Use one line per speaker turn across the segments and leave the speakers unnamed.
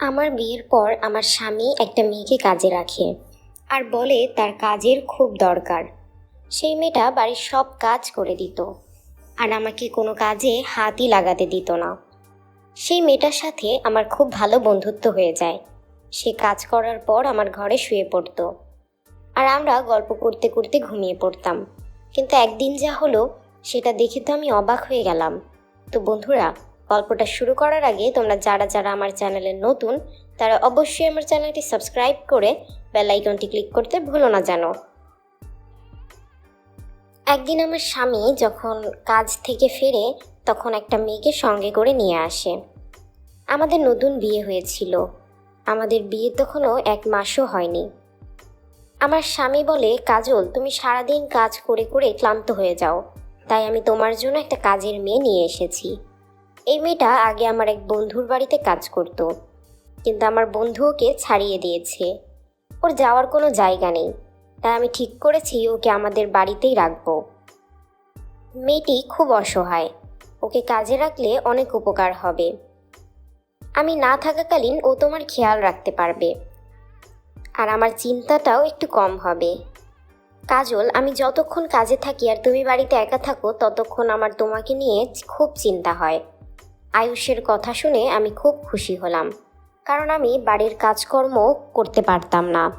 আমার বিয়ের পর আমার স্বামী একটা মেয়েকে কাজে রাখে আর বলে তার কাজের খুব দরকার। সেই মেয়েটা বাড়ির সব কাজ করে দিত আর আমাকে কোনো কাজে হাতই লাগাতে দিত না। সেই মেয়েটার সাথে আমার খুব ভালো বন্ধুত্ব হয়ে যায়। সে কাজ করার পর আমার ঘরে শুয়ে পড়তো আর আমরা গল্প করতে করতে ঘুমিয়ে পড়তাম। কিন্তু একদিন যা হলো, সেটা দেখে তো আমি অবাক হয়ে গেলাম। তো বন্ধুরা গল্পটা শুরু করার আগে তোমরা যারা যারা আমার চ্যানেলে নতুন, তারা অবশ্যই আমার চ্যানেলটি সাবস্ক্রাইব করে বেল আইকনটি ক্লিক করতে ভুলো না যেন একদিন আমার স্বামী যখন কাজ থেকে ফেরে তখন একটা মেয়েকে সঙ্গে করে নিয়ে আসে। আমাদের নতুন বিয়ে হয়েছিল। আমাদের বিয়ে তখনও এক মাসও হয়নি। আমার স্বামী বলে, কাজল, তুমি সারাদিন কাজ করে করে ক্লান্ত হয়ে যাও। তাই আমি তোমার জন্য একটা কাজের মেয়ে নিয়ে এসেছি। এই মেয়েটা আগে আমার এক বন্ধুর বাড়িতে কাজ করত, কিন্তু আমার বন্ধু ওকে ছাড়িয়ে দিয়েছে। ওর যাওয়ার কোনো জায়গা নেই, তাই আমি ঠিক করেছি ওকে আমাদের বাড়িতেই রাখব। মেয়েটি খুব অসহায়, ওকে কাজে রাখলে অনেক উপকার হবে। আমি না থাকাকালীন ও তোমার খেয়াল রাখতে পারবে, আর আমার চিন্তাটাও একটু কম হবে। কাজল, আমি যতক্ষণ কাজে থাকি আর তুমি বাড়িতে একা থাকো, ততক্ষণ আমার তোমাকে নিয়ে খুব চিন্তা হয়। আয়ুষের কথা শুনে আমি খুব খুশি হলাম। কারণ আমি বাড়ির কাজকর্ম করতে পারতাম না।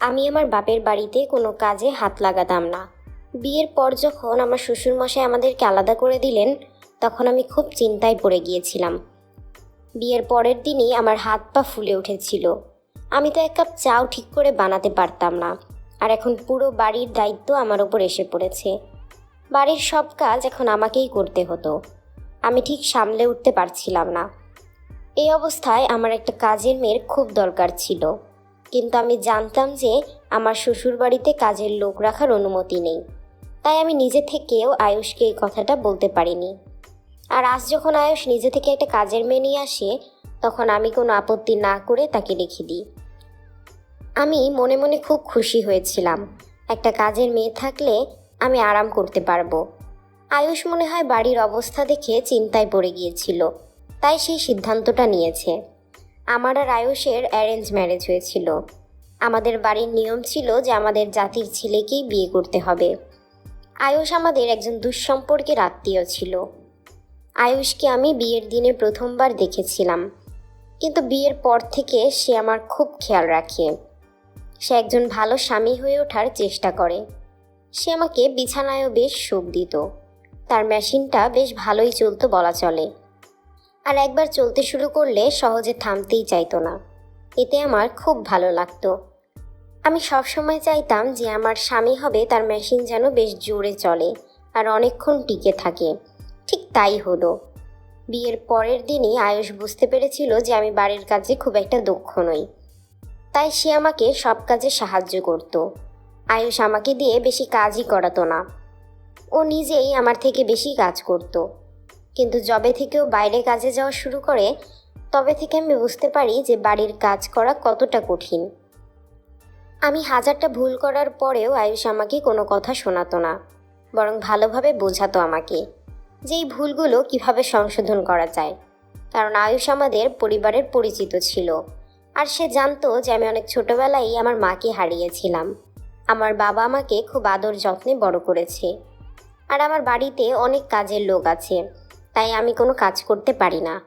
আমি আমার বাপের বাড়িতে কোনো কাজে হাত লাগাতাম না। বিয়ের পর যখন আমার শ্বশুরমশাই আমাদেরকে আলাদা করে দিলেন, তখন আমি খুব চিন্তায় পড়ে গিয়েছিলাম। বিয়ের পরের দিনই আমার হাত পা ফুলে উঠেছিল। আমি তো এক কাপ চাও ঠিক করে বানাতে পারতাম না। আর এখন পুরো বাড়ির দায়িত্ব আমার ওপর এসে পড়েছে। বাড়ির সব কাজ এখন আমাকেই করতে হতো। আমি ঠিক সামলে উঠতে পারছিলাম না। এই অবস্থায় আমার একটা কাজের মেয়ের খুব দরকার ছিল। কিন্তু আমি জানতাম যে আমার শ্বশুর বাড়িতে কাজের লোক রাখার অনুমতি নেই। তাই আমি নিজে থেকেও আয়ুষকে এই কথাটা বলতে পারিনি। আর আজ যখন আয়ুষ নিজে থেকে একটা কাজের মেয়ে নিয়ে আসে, তখন আমি কোনো আপত্তি না করে তাকে রেখে দিই। আমি মনে মনে খুব খুশি হয়েছিলাম। একটা কাজের মেয়ে থাকলে আমি আরাম করতে পারব। আয়ুষ মনে হয় বাড়ির অবস্থা দেখে চিন্তায় পড়ে গিয়েছিল, তাই সেই সিদ্ধান্তটা নিয়েছে। আমার আর আয়ুষের অ্যারেঞ্জ ম্যারেজ হয়েছিল। আমাদের বাড়ির নিয়ম ছিল যে আমাদের জাতির ছেলেকেই বিয়ে করতে হবে। আয়ুষ আমাদের একজন দুঃসম্পর্কের আত্মীয় ছিল। আয়ুষকে আমি বিয়ের দিনে প্রথমবার দেখেছিলাম। কিন্তু বিয়ের পর থেকে সে আমার খুব খেয়াল রাখে। সে একজন ভালো স্বামী হয়ে ওঠার চেষ্টা করে। সে আমাকে বিছানায়ও বেশ সুখ দিত। তার মেশিনটা বেশ ভালোই চলতো বলা চলে। আর একবার চলতে শুরু করলে সহজে থামতেই চাইতো না। এতে আমার খুব ভালো লাগতো। আমি সবসময় চাইতাম যে আমার স্বামী হবে তার মেশিন যেন বেশ জোরে চলে আর অনেকক্ষণ টিকে থাকে। ঠিক তাই হলো। বিয়ের পরের দিনই আয়ুষ বুঝতে পেরেছিল যে আমি বাড়ির কাজে খুব একটা দক্ষ নই। তাই সে আমাকে সব কাজে সাহায্য করত। আয়ুষ আমাকে দিয়ে বেশি কাজই করাতো না। ও নিজেই আমার থেকে বেশি কাজ করত। কিন্তু যবে থেকেও বাইরে কাজে যাওয়া শুরু করে, তবে থেকে আমি বুঝতে পারি যে বাড়ির কাজ করা কতটা কঠিন। আমি হাজারটা ভুল করার পরেও আয়ুষ আমাকে কোনো কথা শোনাতো না, বরং ভালোভাবে বোঝাতো আমাকে যে এই ভুলগুলো কীভাবে সংশোধন করা যায়। কারণ আয়ুষ আমাদের পরিবারের পরিচিত ছিল, আর সে জানতো যে আমি অনেক ছোটবেলায় আমার মাকে হারিয়েছিলাম। আমার বাবা আমাকে খুব আদর যত্নে বড় করেছে। আর আমার বাড়িতে অনেক কাজের লোক আছে, তাই আমি কোনো কাজ করতে পারি না।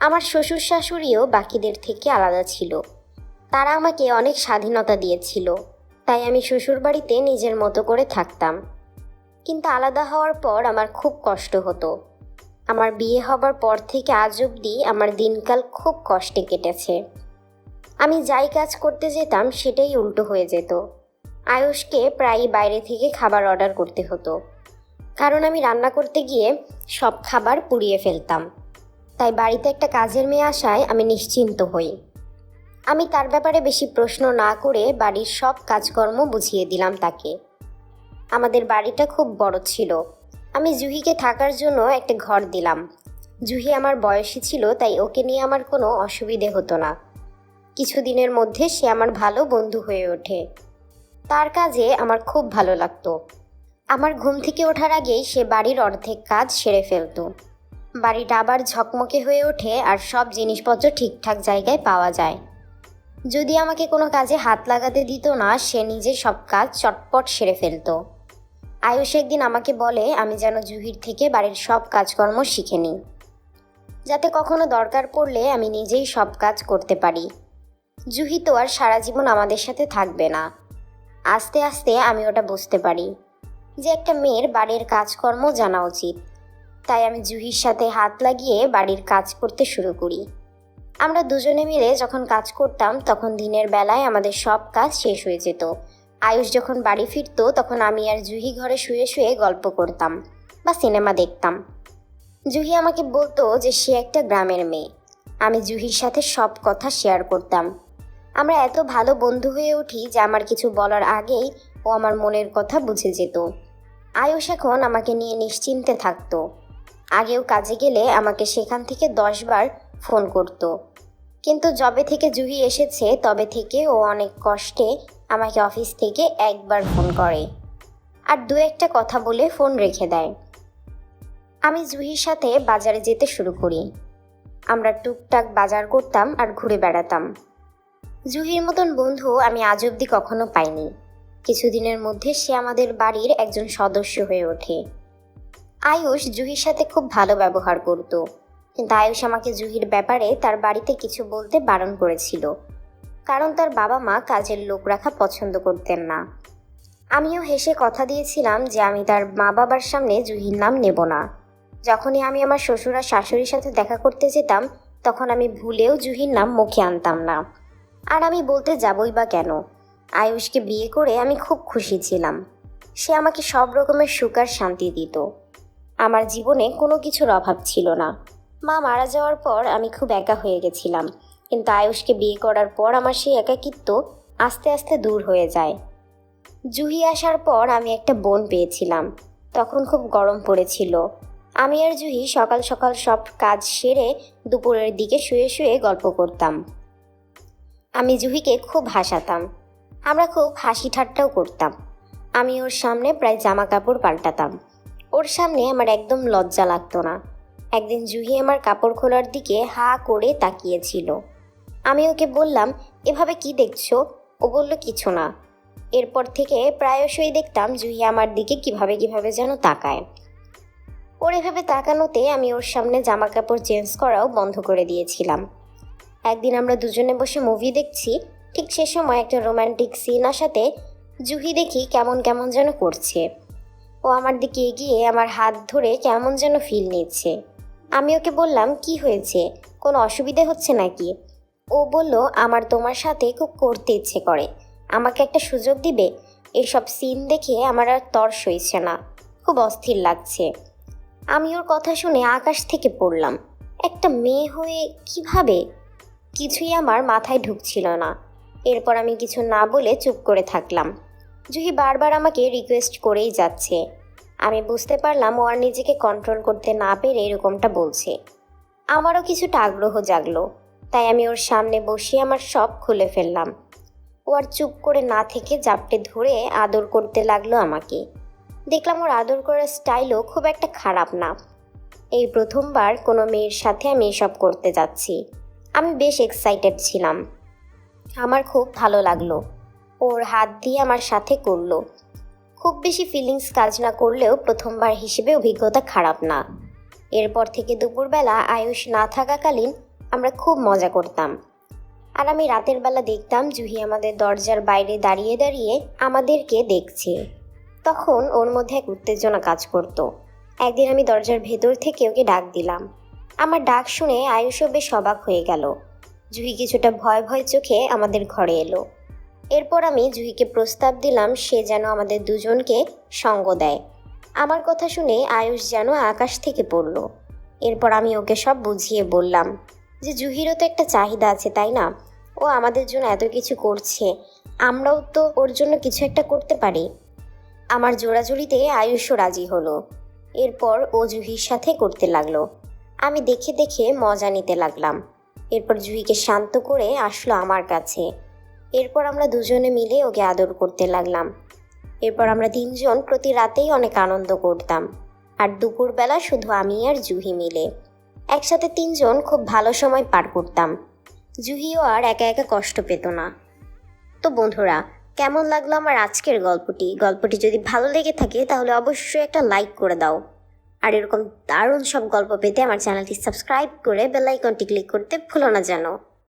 আমার শ্বশুর শাশুড়িও বাকিদের থেকে আলাদা ছিল। তারা আমাকে অনেক স্বাধীনতা দিয়েছিল, তাই আমি শ্বশুর বাড়িতে নিজের মতো করে থাকতাম। কিন্তু আলাদা হওয়ার পর আমার খুব কষ্ট হতো। আমার বিয়ে হবার পর থেকে আজ অবধি আমার দিনকাল খুব কষ্টে কেটেছে। আমি যাই কাজ করতে যেতাম সেটাই উল্টো হয়ে যেত। আয়ুষকে প্রায়ই বাইরে থেকে খাবার অর্ডার করতে হতো। কারণ আমি রান্না করতে গিয়ে সব খাবার পুড়িয়ে ফেলতাম। তাই বাড়িতে একটা কাজের মেয়ে আসায় আমি নিশ্চিন্ত হই। আমি তার ব্যাপারে বেশি প্রশ্ন না করে বাড়ির সব কাজকর্ম বুঝিয়ে দিলাম তাকে। আমাদের বাড়িটা খুব বড় ছিল। আমি জুহিকে থাকার জন্য একটা ঘর দিলাম। জুহি আমার বয়সী ছিল, তাই ওকে নিয়ে আমার কোনো অসুবিধে হতো না। কিছুদিনের মধ্যে সে আমার ভালো বন্ধু হয়ে ওঠে। তার কাজে আমার খুব ভালো লাগতো। আমার ঘুম থেকে ওঠার আগেই সে বাড়ির অর্ধেক কাজ সেরে ফেলতো। বাড়িটা আবার ঝকমকে হয়ে ওঠে আর সব জিনিসপত্র ঠিকঠাক জায়গায় পাওয়া যায়। যদি আমাকে কোনো কাজে হাত লাগাতে দিত না, সে নিজে সব কাজ চটপট সেরে ফেলতো। আয়ুষ একদিন আমাকে বলে, আমি যেন জুহির থেকে বাড়ির সব কাজকর্ম শিখে নিই। যাতে কখনো দরকার পড়লে আমি নিজেই সব কাজ করতে পারি। জুহি তো আর সারা জীবন আমাদের সাথে থাকবে না। আস্তে আস্তে আমি ওটা বুঝতে পারি। যে একটা মেয়ের বাড়ির কাজকর্ম জানা উচিত। তাই আমি জুহির সাথে হাত লাগিয়ে বাড়ির কাজ করতে শুরু করি। আমরা দুজনে মিলে যখন কাজ করতাম, তখন দিনের বেলায় আমাদের সব কাজ শেষ হয়ে যেত। আয়ুষ যখন বাড়ি ফিরতো, তখন আমি আর জুহি ঘরে শুয়ে শুয়ে গল্প করতাম বা সিনেমা দেখতাম। জুহি আমাকে বলতো যে সে একটা গ্রামের মেয়ে। আমি জুহির সাথে সব কথা শেয়ার করতাম। আমরা এত ভালো বন্ধু হয়ে উঠি যে আমার কিছু বলার আগেই ও আমার মনের কথা বুঝে যেত। আয়ুষ এখন আমাকে নিয়ে নিশ্চিন্তে থাকতো। আগেও কাজে গেলে আমাকে সেখান থেকে দশবার ফোন করত। কিন্তু যবে থেকে জুহি এসেছে, তবে থেকে ও অনেক কষ্টে আমাকে অফিস থেকে একবার ফোন করে আর দু একটা কথা বলে ফোন রেখে দেয়। আমি জুহির সাথে বাজারে যেতে শুরু করি। আমরা টুকটাক বাজার করতাম আর ঘুরে বেড়াতাম। জুহির মতন বন্ধু আমি আজ অবধি কখনো পাইনি। কিছুদিনের মধ্যে সে আমাদের বাড়ির একজন সদস্য হয়ে ওঠে। আয়ুষ জুহির সাথে খুব ভালো ব্যবহার করত। কিন্তু আয়ুষ আমাকে জুহির ব্যাপারে তার বাড়িতে কিছু বলতে বারণ করেছিল। কারণ তার বাবা মা কাজের লোক রাখা পছন্দ করতেন না। আমিও হেসে কথা দিয়েছিলাম যে আমি তার মা বাবার সামনে জুহির নাম নেব না। যখনই আমি আমার শ্বশুর আর শাশুড়ির সাথে দেখা করতে যেতাম, তখন আমি ভুলেও জুহির নাম মুখে আনতাম না। আর আমি বলতে যাবই বা কেন? আয়ুষকে বিয়ে করে আমি খুব খুশি ছিলাম। সে আমাকে সব রকমের সুখ আর শান্তি দিত। আমার জীবনে কোনো কিছুর অভাব ছিল না। মা মারা যাওয়ার পর আমি খুব একা হয়ে গেছিলাম। কিন্তু আয়ুষকে বিয়ে করার পর আমার সেই একাকিত্ব আস্তে আস্তে দূর হয়ে যায়। জুহি আসার পর আমি একটা বোন পেয়েছিলাম। তখন খুব গরম পড়েছিল। আমি আর জুহি সকাল সকাল সব কাজ সেরে দুপুরের দিকে শুয়ে শুয়ে গল্প করতাম। আমি জুহিকে খুব হাসাতাম। আমরা খুব হাসি ঠাট্টাও করতাম। আমি ওর সামনে প্রায় জামা কাপড় পাল্টাতাম। ওর সামনে আমার একদম লজ্জা লাগতো না। একদিন জুহি আমার কাপড় খোলার দিকে হা করে তাকিয়েছিল। আমি ওকে বললাম, এভাবে কি দেখছ? ও বলল, কিছু না। এরপর থেকে প্রায়শই দেখতাম জুহি আমার দিকে কীভাবে কীভাবে যেন তাকায়। ওর এভাবে তাকানোতে আমি ওর সামনে জামা কাপড় চেঞ্জ করাও বন্ধ করে দিয়েছিলাম। একদিন আমরা দুজনে বসে মুভি দেখছি ঠিক সে সময় একটা রোমান্টিক সিন আসাতে জুহি দেখি কেমন কেমন যেন করছে। ও আমার দিকে এগিয়ে আমার হাত ধরে কেমন যেন ফিল নিচ্ছে। আমি ওকে বললাম, কি হয়েছে? কোনো অসুবিধে হচ্ছে নাকি? ও বলল, আমার তোমার সাথে খুব করতে ইচ্ছে করে। আমাকে একটা সুযোগ দিবে? এইসব সিন দেখে আমার আর তর সইছে না। খুব অস্থির লাগছে। আমি ওর কথা শুনে আকাশ থেকে পড়লাম। একটা মেয়ে হয়ে কীভাবে? কিছুই আমার মাথায় ঢুকছিল না। এরপর আমি কিছু না বলে চুপ করে থাকলাম। জুহি বারবার আমাকে রিকোয়েস্ট করেই যাচ্ছে। আমি বুঝতে পারলাম ও আর নিজেকে কন্ট্রোল করতে না পেরে এরকমটা বলছে। আমারও কিছুটা আগ্রহ জাগলো, তাই আমি ওর সামনে বসিয়ে আমার সব খুলে ফেললাম। ও আর চুপ করে না থেকে জাপটে ধরে আদর করতে লাগল আমাকে। দেখলাম ওর আদর করার স্টাইলও খুব একটা খারাপ না। এই প্রথমবার কোনো মেয়ের সাথে আমি এসব করতে যাচ্ছি। আমি বেশ এক্সাইটেড ছিলাম। আমার খুব ভালো লাগল। ওর হাত দিয়ে আমার সাথে করল। খুব বেশি ফিলিংস কাজ না করলেও প্রথমবার হিসেবে অভিজ্ঞতা খারাপ না। এরপর থেকে দুপুরবেলা আয়ুষ না থাকাকালীন আমরা খুব মজা করতাম। আর আমি রাতের বেলা দেখতাম জুহি আমাদের দরজার বাইরে দাঁড়িয়ে দাঁড়িয়ে আমাদেরকে দেখছে। তখন ওর মধ্যে এক উত্তেজনা কাজ করত। একদিন আমি দরজার ভেতর থেকে ওকে ডাক দিলাম। আমার ডাক শুনে আয়ুষও বেশ অবাক হয়ে গেল। জুহি কিছুটা ভয় ভয় চোখে আমাদের ঘরে এলো। এরপর আমি জুহিকে প্রস্তাব দিলাম, সে যেন আমাদের দুজনকে সঙ্গ দেয়। আমার কথা শুনে আয়ুষ যেন আকাশ থেকে পড়ল। এরপর আমি ওকে সব বুঝিয়ে বললাম যে জুহিরও তো একটা চাহিদা আছে, তাই না? ও আমাদের জন্য এত কিছু করছে, আমরাও তো ওর জন্য কিছু একটা করতে পারি। আমার জোড়াজুড়িতে আয়ুষও রাজি হলো। এরপর ও জুহির সাথে করতে লাগল। আমি দেখে দেখে মজা নিতে লাগলাম। এরপর জুহিকে শান্ত করে আসলো আমার কাছে। এরপর আমরা দুজনে মিলে ওকে আদর করতে লাগলাম। এরপর আমরা তিনজন প্রতি রাতেই অনেক আনন্দ করতাম। আর দুপুরবেলা শুধু আমি আর জুহি মিলে। একসাথে তিনজন খুব ভালো সময় পার করতাম। জুহিও আর একা একা কষ্ট পেত না। তো বন্ধুরা, কেমন লাগল আমার আজকের গল্পটি? গল্পটি যদি ভালো লেগে থাকে তাহলে অবশ্যই একটা লাইক করে দাও। আর এরকম দারুণ সব গল্প পেতে আমার চ্যানেলটি সাবস্ক্রাইব করে বেলাইকনটি ক্লিক করতে ভুলো না যেন।